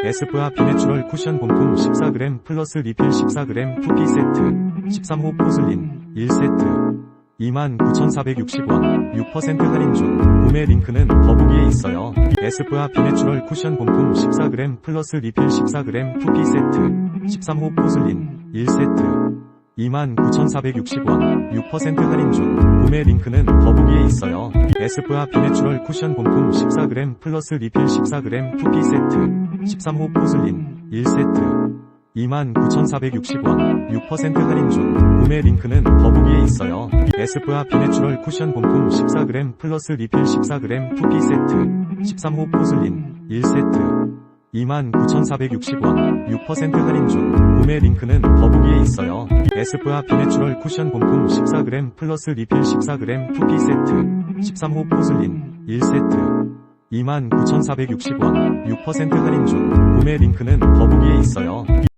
에스쁘아 비내추럴 쿠션 본품 14g 플러스 리필 14g 2피 세트 13호 포슬린 1세트 29,460원 6% 할인 중 구매 링크는 더보기에 있어요. 에스쁘아 비내추럴 쿠션 본품 14g 플러스 리필 14g 2피 세트 13호 포슬린 1세트 29,460원 6% 할인 중 구매 링크는 더보기에 있어요. 에스쁘아 비내추럴 쿠션 본품 14g 플러스 리필 14g 2피 세트 13호 포슬린 1세트 29,460원 6% 할인 중 구매 링크는 더보기에 있어요. 에스쁘아 비내추럴 쿠션 본품 14g 플러스 리필 14g 2피 세트 13호 포슬린 1세트 29,460원 6% 할인 중 구매 링크는 더보기에 있어요. 에스쁘아 비내추럴 쿠션 본품 14g 플러스 리필 14g 2피 세트 13호 포슬린 1세트 29,460원 6% 할인 중 구매 링크는 더보기에 있어요.